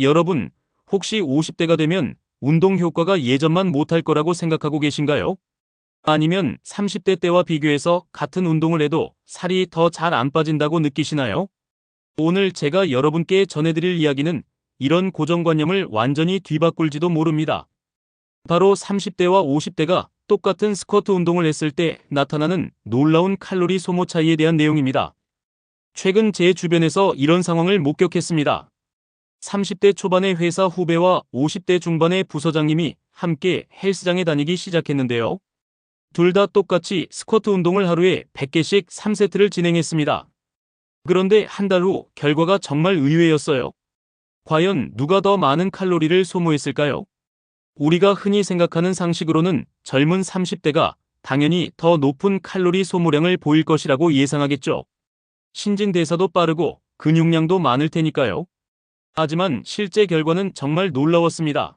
여러분, 혹시 50대가 되면 운동 효과가 예전만 못할 거라고 생각하고 계신가요? 아니면 30대 때와 비교해서 같은 운동을 해도 살이 더 잘 안 빠진다고 느끼시나요? 오늘 제가 여러분께 전해드릴 이야기는 이런 고정관념을 완전히 뒤바꿀지도 모릅니다. 바로 30대와 50대가 똑같은 스쿼트 운동을 했을 때 나타나는 놀라운 칼로리 소모 차이에 대한 내용입니다. 최근 제 주변에서 이런 상황을 목격했습니다. 30대 초반의 회사 후배와 50대 중반의 부서장님이 함께 헬스장에 다니기 시작했는데요. 둘 다 똑같이 스쿼트 운동을 하루에 100개씩 3세트를 진행했습니다. 그런데 한 달 후 결과가 정말 의외였어요. 과연 누가 더 많은 칼로리를 소모했을까요? 우리가 흔히 생각하는 상식으로는 젊은 30대가 당연히 더 높은 칼로리 소모량을 보일 것이라고 예상하겠죠. 신진대사도 빠르고 근육량도 많을 테니까요. 하지만 실제 결과는 정말 놀라웠습니다.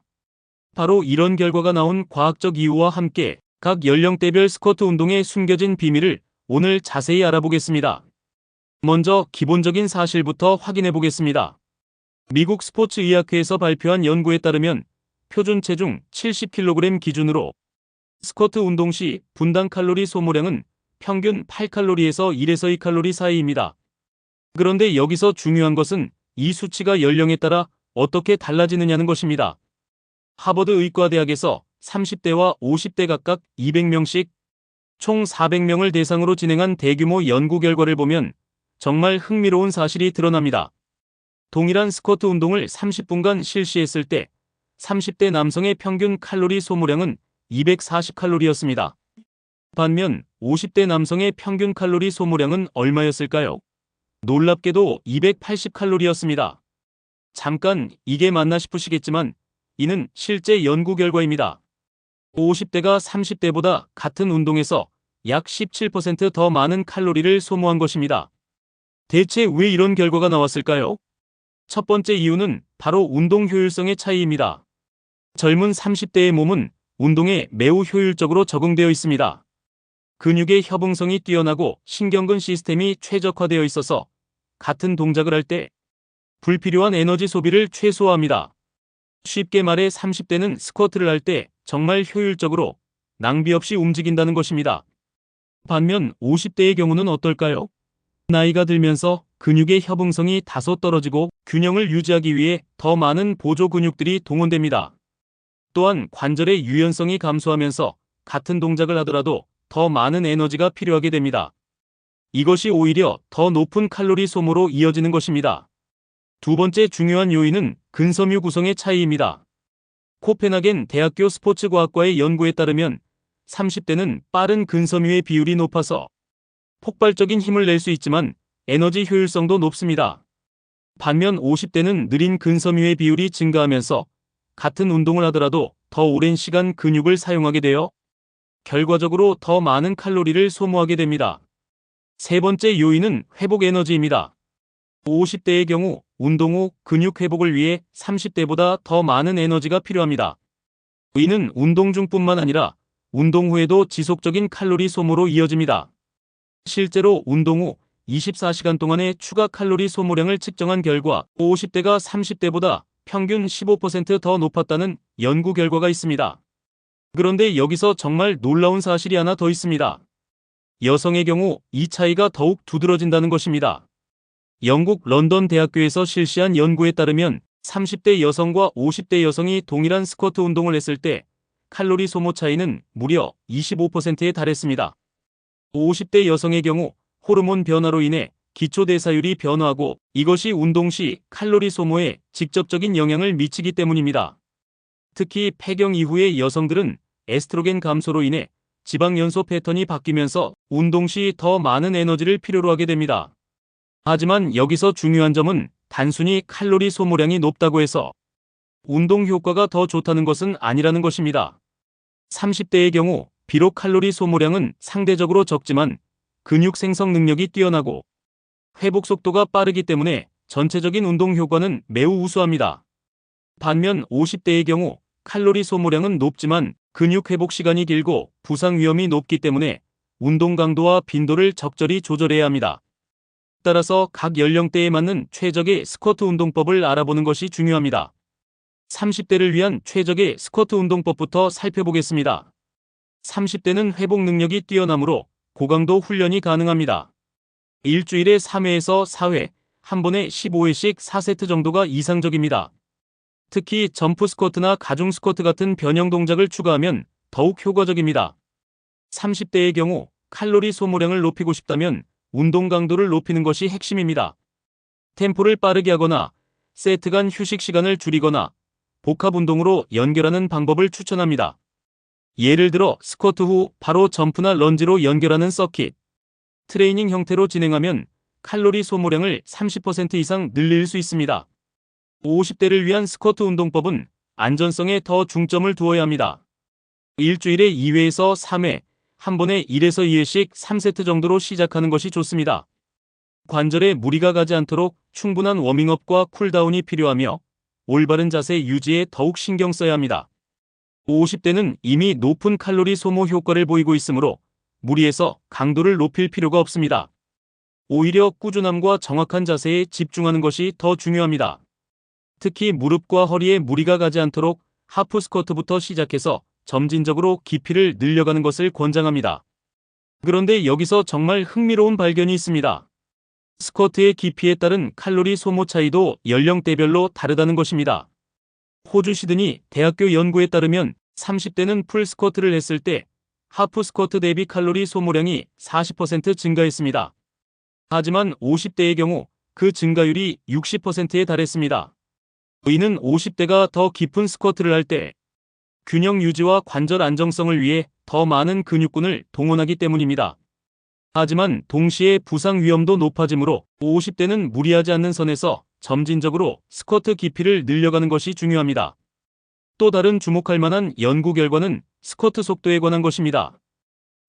바로 이런 결과가 나온 과학적 이유와 함께 각 연령대별 스쿼트 운동의 숨겨진 비밀을 오늘 자세히 알아보겠습니다. 먼저 기본적인 사실부터 확인해 보겠습니다. 미국 스포츠 의학회에서 발표한 연구에 따르면 표준 체중 70kg 기준으로 스쿼트 운동 시 분당 칼로리 소모량은 평균 8칼로리에서 1에서 2칼로리 사이입니다. 그런데 여기서 중요한 것은 이 수치가 연령에 따라 어떻게 달라지느냐는 것입니다. 하버드 의과대학에서 30대와 50대 각각 200명씩 총 400명을 대상으로 진행한 대규모 연구 결과를 보면 정말 흥미로운 사실이 드러납니다. 동일한 스쿼트 운동을 30분간 실시했을 때 30대 남성의 평균 칼로리 소모량은 240칼로리였습니다. 반면 50대 남성의 평균 칼로리 소모량은 얼마였을까요? 놀랍게도 280칼로리였습니다. 잠깐 이게 맞나 싶으시겠지만 이는 실제 연구 결과입니다. 50대가 30대보다 같은 운동에서 약 17%더 많은 칼로리를 소모한 것입니다. 대체 왜 이런 결과가 나왔을까요? 첫 번째 이유는 바로 운동 효율성의 차이입니다. 젊은 30대의 몸은 운동에 매우 효율적으로 적응되어 있습니다. 근육의 협응성이 뛰어나고 신경근 시스템이 최적화되어 있어서 같은 동작을 할 때 불필요한 에너지 소비를 최소화합니다. 쉽게 말해 30대는 스쿼트를 할 때 정말 효율적으로 낭비 없이 움직인다는 것입니다. 반면 50대의 경우는 어떨까요? 나이가 들면서 근육의 협응성이 다소 떨어지고 균형을 유지하기 위해 더 많은 보조 근육들이 동원됩니다. 또한 관절의 유연성이 감소하면서 같은 동작을 하더라도 더 많은 에너지가 필요하게 됩니다. 이것이 오히려 더 높은 칼로리 소모로 이어지는 것입니다. 두 번째 중요한 요인은 근섬유 구성의 차이입니다. 코펜하겐 대학교 스포츠과학과의 연구에 따르면 30대는 빠른 근섬유의 비율이 높아서 폭발적인 힘을 낼 수 있지만 에너지 효율성도 높습니다. 반면 50대는 느린 근섬유의 비율이 증가하면서 같은 운동을 하더라도 더 오랜 시간 근육을 사용하게 되어 결과적으로 더 많은 칼로리를 소모하게 됩니다. 세 번째 요인은 회복 에너지입니다. 50대의 경우 운동 후 근육 회복을 위해 30대보다 더 많은 에너지가 필요합니다. 이는 운동 중뿐만 아니라 운동 후에도 지속적인 칼로리 소모로 이어집니다. 실제로 운동 후 24시간 동안의 추가 칼로리 소모량을 측정한 결과 50대가 30대보다 평균 15%더 높았다는 연구 결과가 있습니다. 그런데 여기서 정말 놀라운 사실이 하나 더 있습니다. 여성의 경우 이 차이가 더욱 두드러진다는 것입니다. 영국 런던 대학교에서 실시한 연구에 따르면 30대 여성과 50대 여성이 동일한 스쿼트 운동을 했을 때 칼로리 소모 차이는 무려 25%에 달했습니다. 50대 여성의 경우 호르몬 변화로 인해 기초대사율이 변화하고 이것이 운동 시 칼로리 소모에 직접적인 영향을 미치기 때문입니다. 특히 폐경 이후의 여성들은 에스트로겐 감소로 인해 지방 연소 패턴이 바뀌면서 운동 시 더 많은 에너지를 필요로 하게 됩니다. 하지만 여기서 중요한 점은 단순히 칼로리 소모량이 높다고 해서 운동 효과가 더 좋다는 것은 아니라는 것입니다. 30대의 경우 비록 칼로리 소모량은 상대적으로 적지만 근육 생성 능력이 뛰어나고 회복 속도가 빠르기 때문에 전체적인 운동 효과는 매우 우수합니다. 반면 50대의 경우 칼로리 소모량은 높지만 근육 회복 시간이 길고 부상 위험이 높기 때문에 운동 강도와 빈도를 적절히 조절해야 합니다. 따라서 각 연령대에 맞는 최적의 스쿼트 운동법을 알아보는 것이 중요합니다. 30대를 위한 최적의 스쿼트 운동법부터 살펴보겠습니다. 30대는 회복 능력이 뛰어나므로 고강도 훈련이 가능합니다. 일주일에 3회에서 4회, 한 번에 15회씩 4세트 정도가 이상적입니다. 특히 점프 스쿼트나 가중 스쿼트 같은 변형 동작을 추가하면 더욱 효과적입니다. 30대의 경우 칼로리 소모량을 높이고 싶다면 운동 강도를 높이는 것이 핵심입니다. 템포를 빠르게 하거나 세트 간 휴식 시간을 줄이거나 복합 운동으로 연결하는 방법을 추천합니다. 예를 들어 스쿼트 후 바로 점프나 런지로 연결하는 서킷. 트레이닝 형태로 진행하면 칼로리 소모량을 30% 이상 늘릴 수 있습니다. 50대를 위한 스쿼트 운동법은 안전성에 더 중점을 두어야 합니다. 일주일에 2회에서 3회, 한 번에 1에서 2회씩 3세트 정도로 시작하는 것이 좋습니다. 관절에 무리가 가지 않도록 충분한 워밍업과 쿨다운이 필요하며 올바른 자세 유지에 더욱 신경 써야 합니다. 50대는 이미 높은 칼로리 소모 효과를 보이고 있으므로 무리해서 강도를 높일 필요가 없습니다. 오히려 꾸준함과 정확한 자세에 집중하는 것이 더 중요합니다. 특히 무릎과 허리에 무리가 가지 않도록 하프 스쿼트부터 시작해서 점진적으로 깊이를 늘려가는 것을 권장합니다. 그런데 여기서 정말 흥미로운 발견이 있습니다. 스쿼트의 깊이에 따른 칼로리 소모 차이도 연령대별로 다르다는 것입니다. 호주 시드니 대학교 연구에 따르면 30대는 풀 스쿼트를 했을 때 하프 스쿼트 대비 칼로리 소모량이 40% 증가했습니다. 하지만 50대의 경우 그 증가율이 60%에 달했습니다. 이는 50대가 더 깊은 스쿼트를 할 때 균형 유지와 관절 안정성을 위해 더 많은 근육군을 동원하기 때문입니다. 하지만 동시에 부상 위험도 높아지므로 50대는 무리하지 않는 선에서 점진적으로 스쿼트 깊이를 늘려가는 것이 중요합니다. 또 다른 주목할 만한 연구 결과는 스쿼트 속도에 관한 것입니다.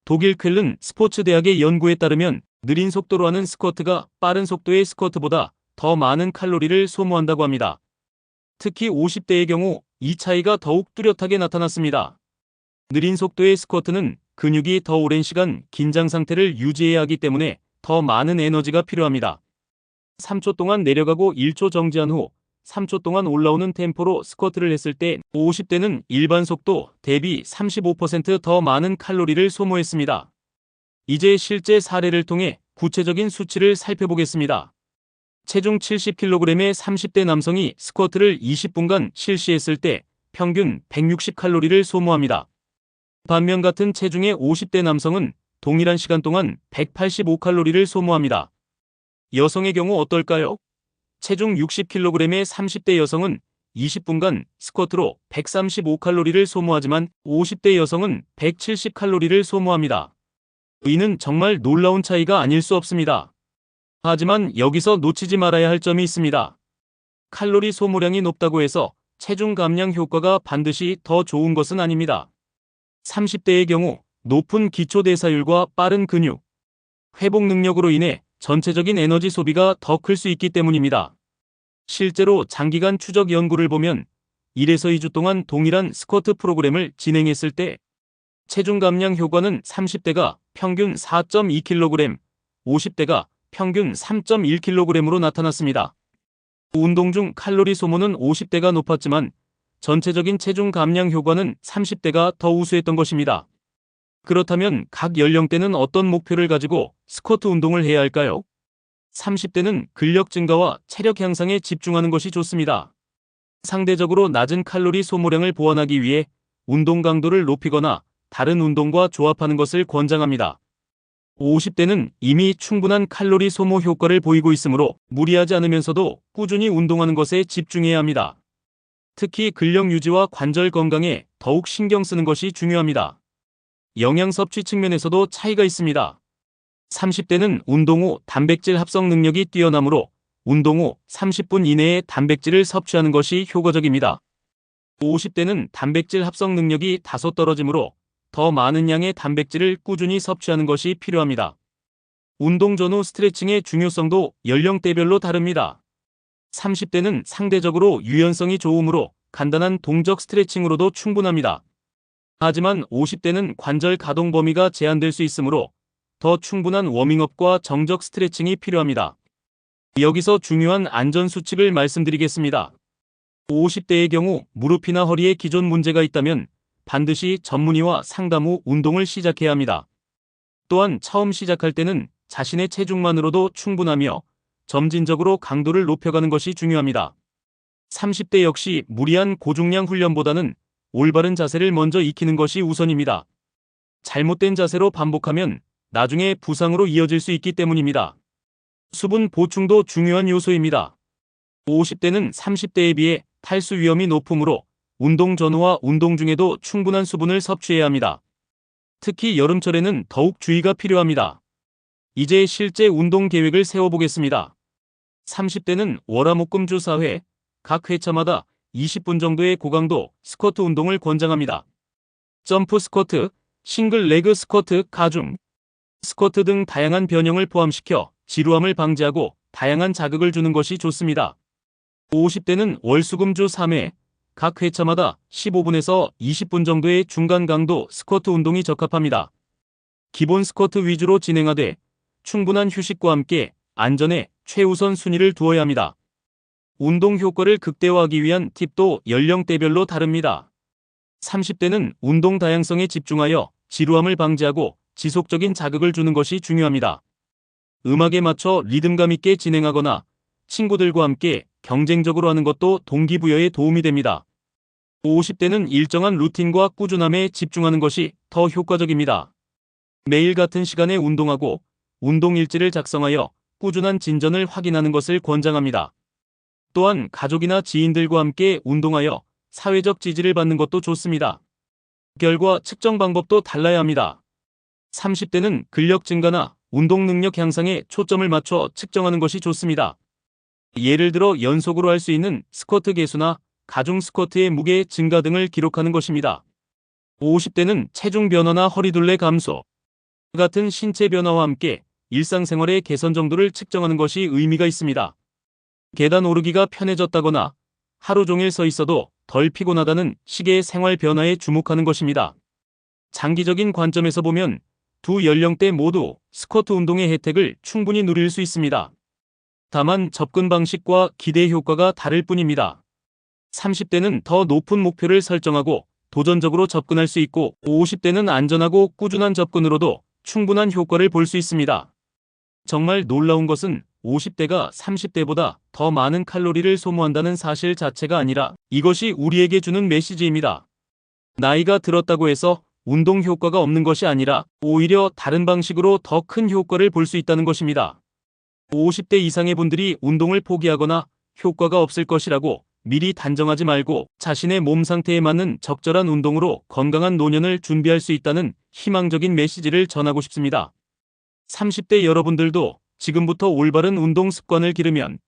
독일 쾰른 스포츠 대학의 연구에 따르면 느린 속도로 하는 스쿼트가 빠른 속도의 스쿼트보다 더 많은 칼로리를 소모한다고 합니다. 특히 50대의 경우 이 차이가 더욱 뚜렷하게 나타났습니다. 느린 속도의 스쿼트는 근육이 더 오랜 시간 긴장 상태를 유지해야 하기 때문에 더 많은 에너지가 필요합니다. 3초 동안 내려가고 1초 정지한 후 3초 동안 올라오는 템포로 스쿼트를 했을 때 50대는 일반 속도 대비 35%더 많은 칼로리를 소모했습니다. 이제 실제 사례를 통해 구체적인 수치를 살펴보겠습니다. 체중 70kg의 30대 남성이 스쿼트를 20분간 실시했을 때 평균 160칼로리를 소모합니다. 반면 같은 체중의 50대 남성은 동일한 시간 동안 185칼로리를 소모합니다. 여성의 경우 어떨까요? 체중 60kg의 30대 여성은 20분간 스쿼트로 135칼로리를 소모하지만 50대 여성은 170칼로리를 소모합니다. 이는 정말 놀라운 차이가 아닐 수 없습니다. 하지만 여기서 놓치지 말아야 할 점이 있습니다. 칼로리 소모량이 높다고 해서 체중 감량 효과가 반드시 더 좋은 것은 아닙니다. 30대의 경우 높은 기초 대사율과 빠른 근육, 회복 능력으로 인해 전체적인 에너지 소비가 더 클 수 있기 때문입니다. 실제로 장기간 추적 연구를 보면 1에서 2주 동안 동일한 스쿼트 프로그램을 진행했을 때 체중 감량 효과는 30대가 평균 4.2kg, 50대가 평균 3.1kg으로 나타났습니다. 운동 중 칼로리 소모는 50대가 높았지만 전체적인 체중 감량 효과는 30대가 더 우수했던 것입니다. 그렇다면 각 연령대는 어떤 목표를 가지고 스쿼트 운동을 해야 할까요? 30대는 근력 증가와 체력 향상에 집중하는 것이 좋습니다. 상대적으로 낮은 칼로리 소모량을 보완하기 위해 운동 강도를 높이거나 다른 운동과 조합하는 것을 권장합니다. 50대는 이미 충분한 칼로리 소모 효과를 보이고 있으므로 무리하지 않으면서도 꾸준히 운동하는 것에 집중해야 합니다. 특히 근력 유지와 관절 건강에 더욱 신경 쓰는 것이 중요합니다. 영양 섭취 측면에서도 차이가 있습니다. 30대는 운동 후 단백질 합성 능력이 뛰어나므로 운동 후 30분 이내에 단백질을 섭취하는 것이 효과적입니다. 50대는 단백질 합성 능력이 다소 떨어지므로 더 많은 양의 단백질을 꾸준히 섭취하는 것이 필요합니다. 운동 전후 스트레칭의 중요성도 연령대별로 다릅니다. 30대는 상대적으로 유연성이 좋으므로 간단한 동적 스트레칭으로도 충분합니다. 하지만 50대는 관절 가동 범위가 제한될 수 있으므로 더 충분한 워밍업과 정적 스트레칭이 필요합니다. 여기서 중요한 안전 수칙을 말씀드리겠습니다. 50대의 경우 무릎이나 허리에 기존 문제가 있다면 반드시 전문의와 상담 후 운동을 시작해야 합니다. 또한 처음 시작할 때는 자신의 체중만으로도 충분하며 점진적으로 강도를 높여가는 것이 중요합니다. 30대 역시 무리한 고중량 훈련보다는 올바른 자세를 먼저 익히는 것이 우선입니다. 잘못된 자세로 반복하면 나중에 부상으로 이어질 수 있기 때문입니다. 수분 보충도 중요한 요소입니다. 50대는 30대에 비해 탈수 위험이 높으므로 운동 전후와 운동 중에도 충분한 수분을 섭취해야 합니다. 특히 여름철에는 더욱 주의가 필요합니다. 이제 실제 운동 계획을 세워보겠습니다. 30대는 월화목금주 4회, 각 회차마다 20분 정도의 고강도 스쿼트 운동을 권장합니다. 점프 스쿼트, 싱글 레그 스쿼트, 가중, 스쿼트 등 다양한 변형을 포함시켜 지루함을 방지하고 다양한 자극을 주는 것이 좋습니다. 50대는 월수금주 3회, 각 회차마다 15분에서 20분 정도의 중간 강도 스쿼트 운동이 적합합니다. 기본 스쿼트 위주로 진행하되 충분한 휴식과 함께 안전에 최우선 순위를 두어야 합니다. 운동 효과를 극대화하기 위한 팁도 연령대별로 다릅니다. 30대는 운동 다양성에 집중하여 지루함을 방지하고 지속적인 자극을 주는 것이 중요합니다. 음악에 맞춰 리듬감 있게 진행하거나 친구들과 함께 경쟁적으로 하는 것도 동기부여에 도움이 됩니다. 50대는 일정한 루틴과 꾸준함에 집중하는 것이 더 효과적입니다. 매일 같은 시간에 운동하고 운동 일지를 작성하여 꾸준한 진전을 확인하는 것을 권장합니다. 또한 가족이나 지인들과 함께 운동하여 사회적 지지를 받는 것도 좋습니다. 결과 측정 방법도 달라야 합니다. 30대는 근력 증가나 운동 능력 향상에 초점을 맞춰 측정하는 것이 좋습니다. 예를 들어 연속으로 할 수 있는 스쿼트 개수나 가중 스쿼트의 무게 증가 등을 기록하는 것입니다. 50대는 체중 변화나 허리둘레 감소 같은 신체 변화와 함께 일상생활의 개선 정도를 측정하는 것이 의미가 있습니다. 계단 오르기가 편해졌다거나 하루 종일 서 있어도 덜 피곤하다는 시계의 생활 변화에 주목하는 것입니다. 장기적인 관점에서 보면 두 연령대 모두 스쿼트 운동의 혜택을 충분히 누릴 수 있습니다. 다만 접근 방식과 기대 효과가 다를 뿐입니다. 30대는 더 높은 목표를 설정하고 도전적으로 접근할 수 있고 50대는 안전하고 꾸준한 접근으로도 충분한 효과를 볼 수 있습니다. 정말 놀라운 것은 50대가 30대보다 더 많은 칼로리를 소모한다는 사실 자체가 아니라 이것이 우리에게 주는 메시지입니다. 나이가 들었다고 해서 운동 효과가 없는 것이 아니라 오히려 다른 방식으로 더 큰 효과를 볼 수 있다는 것입니다. 50대 이상의 분들이 운동을 포기하거나 효과가 없을 것이라고 미리 단정하지 말고 자신의 몸 상태에 맞는 적절한 운동으로 건강한 노년을 준비할 수 있다는 희망적인 메시지를 전하고 싶습니다. 30대 여러분들도 지금부터 올바른 운동 습관을 기르면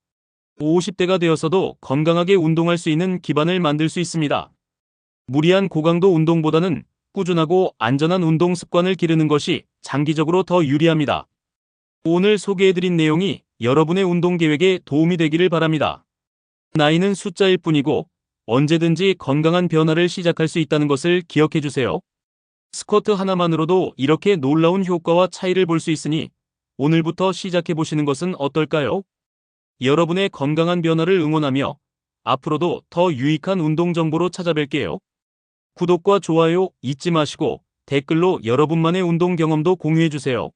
50대가 되어서도 건강하게 운동할 수 있는 기반을 만들 수 있습니다. 무리한 고강도 운동보다는 꾸준하고 안전한 운동 습관을 기르는 것이 장기적으로 더 유리합니다. 오늘 소개해드린 내용이 여러분의 운동 계획에 도움이 되기를 바랍니다. 나이는 숫자일 뿐이고 언제든지 건강한 변화를 시작할 수 있다는 것을 기억해 주세요. 스쿼트 하나만으로도 이렇게 놀라운 효과와 차이를 볼 수 있으니 오늘부터 시작해 보시는 것은 어떨까요? 여러분의 건강한 변화를 응원하며 앞으로도 더 유익한 운동 정보로 찾아뵐게요. 구독과 좋아요 잊지 마시고 댓글로 여러분만의 운동 경험도 공유해 주세요.